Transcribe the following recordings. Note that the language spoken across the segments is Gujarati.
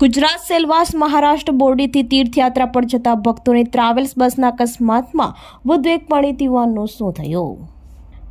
ગુજરાત સેલવાસ મહારાષ્ટ્ર બોર્ડેથી તીર્થયાત્રા પર જતા ભક્તોની ટ્રાવેલ્સ બસના અકસ્માતમાં વધુ એક પરિણીત યુવાનનું શું થયું.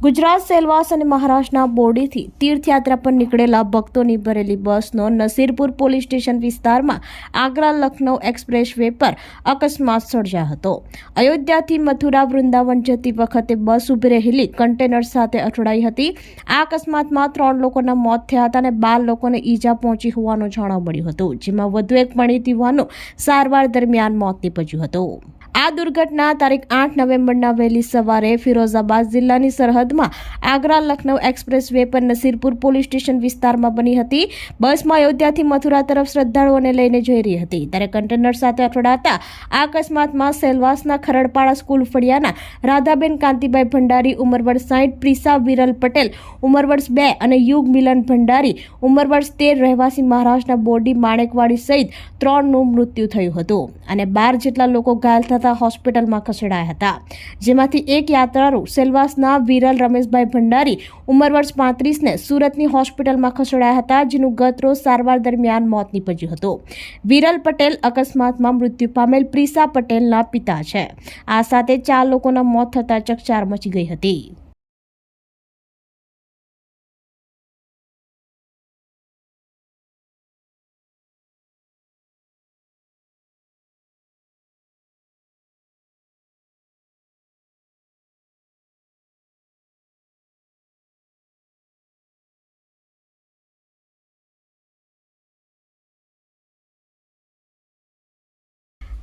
ગુજરાત, સેલવાસ અને મહારાષ્ટ્રના બોર્ડીથી તીર્થયાત્રા પર નીકળેલા ભક્તોની ભરેલી બસનો નસીરપુર પોલીસ સ્ટેશન વિસ્તારમાં આગ્રા લખનૌ એક્સપ્રેસ વે પર અકસ્માત સર્જાયો હતો. અયોધ્યાથી મથુરા, વૃંદાવન જતી વખતે બસ ઊભી રહેલી કન્ટેનર સાથે અથડાઈ હતી. આ અકસ્માતમાં ત્રણ લોકોના મોત થયા હતા અને બાર લોકોને ઈજા પહોંચી હોવાનું જાણવા મળ્યું હતું, જેમાં વધુ એક પરિણીત યુવાનું સારવાર દરમિયાન મોત નીપજ્યું હતું. આ દુર્ઘટના તારીખ આઠ નવેમ્બરના વહેલી સવારે ફિરોઝાબાદ જિલ્લાની સરહદમાં આગ્રા લખનૌ એક્સપ્રેસ વે પર નસીરપુર પોલીસ સ્ટેશન વિસ્તારમાં બની હતી. બસમાં અયોધ્યાથી મથુરા તરફ શ્રદ્ધાળુઓને લઈને જઈ રહી હતી. ત્યારે કન્ટેનર સાથે અથડાતા આ અકસ્માતમાં સેલવાસના ખરડપાડા સ્કૂલ ફળિયાના રાધાબેન, કાંતિભાઈ ભંડારી ઉંમર વર્ષ પ્રિસા, વિરલ પટેલ ઉંમર વર્ષ બે અને યુગ મિલન ભંડારી ઉંમર વર્ષ તેર રહેવાસી મહારાષ્ટ્રના બોરડી માણેકવાડી સહિત ત્રણનું મૃત્યુ થયું હતું. અને બાર જેટલા લોકો ઘાયલ થતા હોસ્પિટલમાં ખસેડાયા હતા. જેમાંથી એક યાત્રાળુ સેલવાસના વિરલ રમેશભાઈ ભંડારી ઉંમર વર્ષ પાંત્રીસને સુરતની હોસ્પિટલમાં ખસેડાયા હતા, જેનું ગત રોજ સારવાર દરમિયાન મોત નીપજ્યું હતું. વિરલ પટેલ અકસ્માતમાં મૃત્યુ પામેલ પ્રિસા પટેલના પિતા છે. આ સાથે ચાર લોકોના મોત થતા ચકચાર મચી ગઈ હતી.